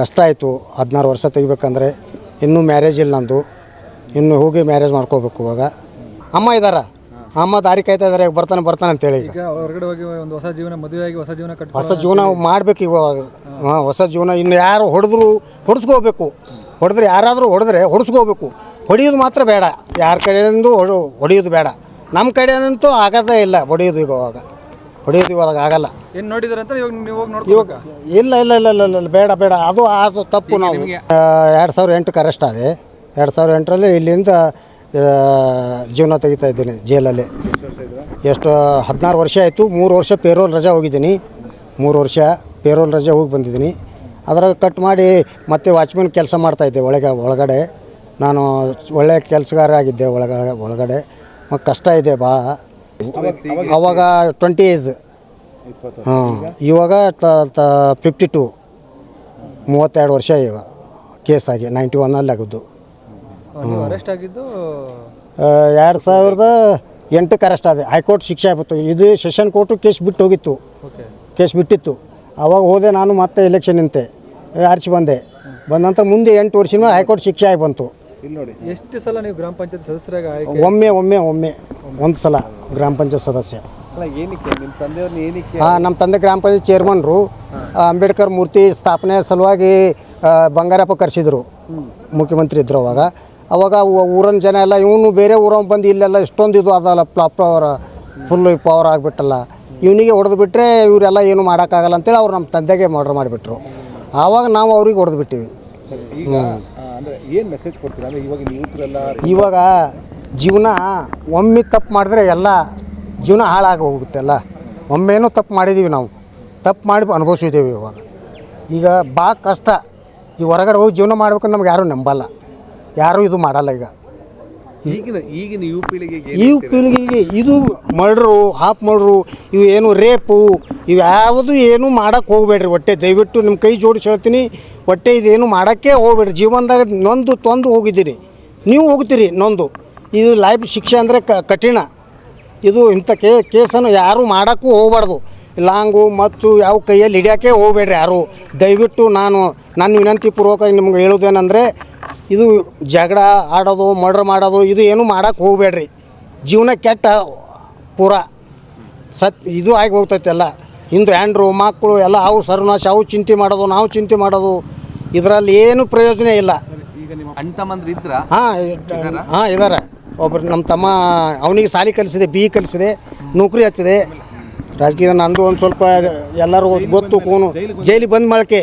ಕಷ್ಟ ಆಯಿತು. ಹದಿನಾರು ವರ್ಷ ತೆಗಿಬೇಕಂದ್ರೆ ಇನ್ನೂ ಮ್ಯಾರೇಜ್ ಇಲ್ಲ ನಂದು. ಇನ್ನು ಹೋಗಿ ಮ್ಯಾರೇಜ್ ಮಾಡ್ಕೋಬೇಕು ಇವಾಗ. ಅಮ್ಮ ಇದ್ದಾರ? ಅಮ್ಮ ದಾರಿ ಕಾಯ್ತಾ ಇದ್ದಾರೆ ಬರ್ತಾನೆ ಬರ್ತಾನೆ ಅಂತೇಳಿ ಈಗ. ಈಗ ಹೊರಗಡೆ ಹೋಗಿ ಒಂದು ಹೊಸ ಜೀವನ ಮದುವೆಯಾಗಿ ಹೊಸ ಜೀವನ ಕಟ್ಟಿ ಹೊಸ ಜೀವನ ಮಾಡ್ಬೇಕು ಇವಾಗ. ಹಾಂ ಹೊಸ ಜೀವನ. ಇನ್ನು ಯಾರು ಹೊಡೆದ್ರು ಹೊಡೆಸ್ಕೋಬೇಕು. ಹೊಡೆದ್ರೆ ಯಾರಾದರೂ ಹೊಡೆದ್ರೆ ಹೊಡೆಸ್ಕೋಬೇಕು. ಹೊಡೆಯೋದು ಮಾತ್ರ ಬೇಡ. ಯಾರ ಕಡೆಯಿಂದ ಹೊಡು ಹೊಡೆಯೋದು ಬೇಡ. ನಮ್ಮ ಕಡೆಯಂತೂ ಆಗೋದೇ ಇಲ್ಲ ಹೊಡೆಯೋದು ಈಗ ಇವಾಗ. ಹೊಡೆಯೋದು ಇವಾಗ ಆಗಲ್ಲ. ಏನು ನೋಡಿದ್ರೆ ಅಂತ ಇವಾಗ ನೀವು ಹೋಗಿ ನೋಡಿ ಇವಾಗ ಇಲ್ಲ ಇಲ್ಲ ಇಲ್ಲ ಇಲ್ಲ ಇಲ್ಲ ಬೇಡ ಬೇಡ. ಅದು ಅದು ತಪ್ಪು ನಾವು. ಎರಡು ಸಾವಿರ ಎಂಟಕ್ಕೆ ಅರೆಸ್ಟ್ ಆದೆ. ಎರಡು ಸಾವಿರ ಎಂಟರಲ್ಲಿ ಇಲ್ಲಿಂದ ಜೀವನ ತೆಗಿತಾ ಇದ್ದೀನಿ ಜೈಲಲ್ಲಿ. ಎಷ್ಟು ಹದಿನಾರು ವರ್ಷ ಆಯಿತು. ಮೂರು ವರ್ಷ ಪೇರೋಲ್ ರಜಾ ಹೋಗಿದ್ದೀನಿ. ಮೂರು ವರ್ಷ ಪೇರೋಲ್ ರಜಾ ಹೋಗಿ ಬಂದಿದ್ದೀನಿ. ಅದ್ರಾಗ ಕಟ್ ಮಾಡಿ ಮತ್ತೆ ವಾಚ್ಮನ್ ಕೆಲಸ ಮಾಡ್ತಾಯಿದ್ದೆ ಒಳಗೆ ಒಳಗಡೆ. ನಾನು ಒಳ್ಳೆಯ ಕೆಲಸಗಾರ ಆಗಿದ್ದೆ ಒಳಗಡೆ ಒಳಗಡೆ. ಮತ್ತು ಕಷ್ಟ ಇದೆ ಭಾಳ ಅವಾಗ ಟ್ವೆಂಟಿ ಏಜ್ ಹಾಂ. ಇವಾಗ ಫಿಫ್ಟಿ ಟು ಮೂವತ್ತೆರಡು ವರ್ಷ ಈಗ ಕೇಸ್ ಆಗಿ ನೈಂಟಿ ಒನ್ನಲ್ಲಿ ಆಗಿದ್ದು ಅರೆಸ್ಟ್ ಆಗಿದ್ದು? ಎರಡು ಸಾವಿರದ ಎಂಟಕ್ಕೆ ಅರೆಸ್ಟ್ ಆದೆ. ಹೈಕೋರ್ಟ್ ಶಿಕ್ಷೆ ಆಗಿತ್ತು ಇದು ಸೆಷನ್ ಕೋರ್ಟು ಕೇಸ್ ಬಿಟ್ಟು ಹೋಗಿತ್ತು. ಕೇಸ್ ಬಿಟ್ಟಿತ್ತು. ಅವಾಗ ಹೋದೆ ನಾನು ಮತ್ತೆ ಎಲೆಕ್ಷನ್ ನಿಂತೆ. ಆರಿಸಿ ಬಂದೆ. ಬಂದ ನಂತರ ಮುಂದೆ ಎಂಟು ವರ್ಷ ಮೇಲೆ ಹೈಕೋರ್ಟ್ ಶಿಕ್ಷೆ ಆಗಿ ಬಂತು. ಎಷ್ಟು ಸಲ ನೀವು ಗ್ರಾಮ ಪಂಚಾಯತ್ ಸದಸ್ಯರಾಗಿ ಆಯ್ಕೆ? ಒಮ್ಮೆ ಒಮ್ಮೆ ಒಮ್ಮೆ. ಒಂದು ಸಲ ಗ್ರಾಮ ಪಂಚಾಯತ್ ಸದಸ್ಯ. ಅಲ್ಲ ಏನಕ್ಕೆ? ನಿಮ್ಮ ತಂದೆಯವ್ರನ್ನ ಏನಕ್ಕೆ? ಹಾಂ ನಮ್ಮ ತಂದೆ ಗ್ರಾಮ ಪಂಚಾಯತ್ ಚೇರ್ಮನ್ರು ಅಂಬೇಡ್ಕರ್ ಮೂರ್ತಿ ಸ್ಥಾಪನೆ ಸಲುವಾಗಿ ಆ, ಬಂಗಾರಪ್ಪ ಕರೆಸಿದ್ರು. ಮುಖ್ಯಮಂತ್ರಿ ಇದ್ರು ಅವಾಗ. ಅವಾಗ ಊ- ಊರಿನ ಜನ ಎಲ್ಲ ಇವನು ಬೇರೆ ಊರವ್ ಬಂದು ಇಲ್ಲೆಲ್ಲ ಇಷ್ಟೊಂದು ಇದು ಅದಲ್ಲ ಪವರ್ ಫುಲ್ ಪವರ್ ಆಗಿಬಿಟ್ಟಲ್ಲ. ಇವನಿಗೆ ಹೊಡೆದು ಬಿಟ್ಟರೆ ಇವರೆಲ್ಲ ಏನು ಮಾಡೋಕ್ಕಾಗಲ್ಲ ಅಂತೇಳಿ ಅವ್ರು ನಮ್ಮ ತಂದೆಗೆ ಮರ್ಡರ್ ಮಾಡಿಬಿಟ್ರು. ಆವಾಗ ನಾವು ಅವ್ರಿಗೆ ಹೊಡೆದು ಬಿಟ್ಟಿವಿ. ಏನು ಮೆಸೇಜ್ ಕೊಡ್ತೀರಾ? ಇವಾಗ ಜೀವನ ಒಮ್ಮೆ ತಪ್ಪು ಮಾಡಿದ್ರೆ ಎಲ್ಲ ಜೀವನ ಹಾಳಾಗಿ ಹೋಗುತ್ತೆ ಅಲ್ಲ? ಒಮ್ಮೆನೂ ತಪ್ಪು ಮಾಡಿದ್ದೀವಿ ನಾವು. ತಪ್ಪು ಮಾಡಿ ಅನುಭವಿಸಿದ್ದೇವೆ ಇವಾಗ. ಈಗ ಭಾಳ ಕಷ್ಟ. ಈ ಹೊರಗಡೆ ಹೋಗಿ ಜೀವನ ಮಾಡ್ಬೇಕಂದ್ರೆ ನಮ್ಗೆ ಯಾರೂ ನಂಬಲ್ಲ. ಯಾರೂ ಇದು ಮಾಡಲ್ಲ ಈಗ. ಈಗಿನ ಈಗಿನ ಯು ಪೀಳಿಗೆಗೆ ಈ ಪೀಳಿಗೆಗೆ ಇದು ಮರ್ಡ್ರು ಹಾಪ್ ಮರ್ಡ್ರು ಇವು ಏನು ರೇಪು ಇವು ಯಾವುದು ಏನು ಮಾಡೋಕ್ಕೆ ಹೋಗ್ಬೇಡ್ರಿ ಹೊಟ್ಟೆ. ದಯವಿಟ್ಟು ನಿಮ್ಮ ಕೈ ಜೋಡಿಸಿ ಹೇಳ್ತೀನಿ ಹೊಟ್ಟೆ ಇದೇನು ಮಾಡೋಕ್ಕೆ ಹೋಗ್ಬೇಡ್ರಿ. ಜೀವನದಾಗ ನೊಂದು ತೊಂದು ಹೋಗಿದ್ದೀರಿ. ನೀವು ಹೋಗ್ತೀರಿ ನೊಂದು. ಇದು ಲೈಫ್ ಶಿಕ್ಷೆ ಅಂದರೆ ಕ ಕಠಿಣ. ಇದು ಇಂಥ ಕೇ ಕೇಸನ್ನು ಯಾರೂ ಮಾಡೋಕ್ಕೂ ಹೋಗ್ಬಾರ್ದು. ಲಾಂಗು ಮಚ್ಚು ಯಾವ ಕೈಯಲ್ಲಿ ಹಿಡಿಯೋಕ್ಕೆ ಹೋಗ್ಬೇಡ್ರಿ ಯಾರು. ದಯವಿಟ್ಟು ನಾನು ನನ್ನ ವಿನಂತಿ ಪೂರ್ವಕ ನಿಮ್ಗೆ ಹೇಳೋದೇನೆಂದರೆ ಇದು ಜಗಳ ಆಡೋದು ಮರ್ಡ್ರ್ ಮಾಡೋದು ಇದು ಏನು ಮಾಡೋಕ್ಕೆ ಹೋಗಬೇಡ್ರಿ. ಜೀವನ ಕೆಟ್ಟ ಪೂರ. ಸತ್ ಇದು ಆಗಿ ಹೋಗ್ತೈತೆ ಎಲ್ಲ. ಹಿಂದೆ ಹ್ಯಾಂಡ್ರು ಮಕ್ಕಳು ಎಲ್ಲ ಅವು ಸರ್ವನಾಶ ಅವು ಚಿಂತೆ ಮಾಡೋದು ನಾವು ಚಿಂತೆ ಮಾಡೋದು. ಇದರಲ್ಲಿ ಏನು ಪ್ರಯೋಜನ ಇಲ್ಲ. ಹಾಂ ಹಾಂ ಇದ್ದಾರೆ ಒಬ್ರು ನಮ್ಮ ತಮ್ಮ ಅವನಿಗೆ ಸಾಲಿ ಕಲಿಸಿದೆ ಬಿ ಕಲಿಸಿದೆ ನೌಕರಿ ಹಚ್ಚಿದೆ. ರಾಜಕೀಯ ನಂದು ಒಂದು ಸ್ವಲ್ಪ ಎಲ್ಲರೂ ಗೊತ್ತು ಕೂನು. ಜೈಲಿಗೆ ಬಂದ ಮಳಕೆ.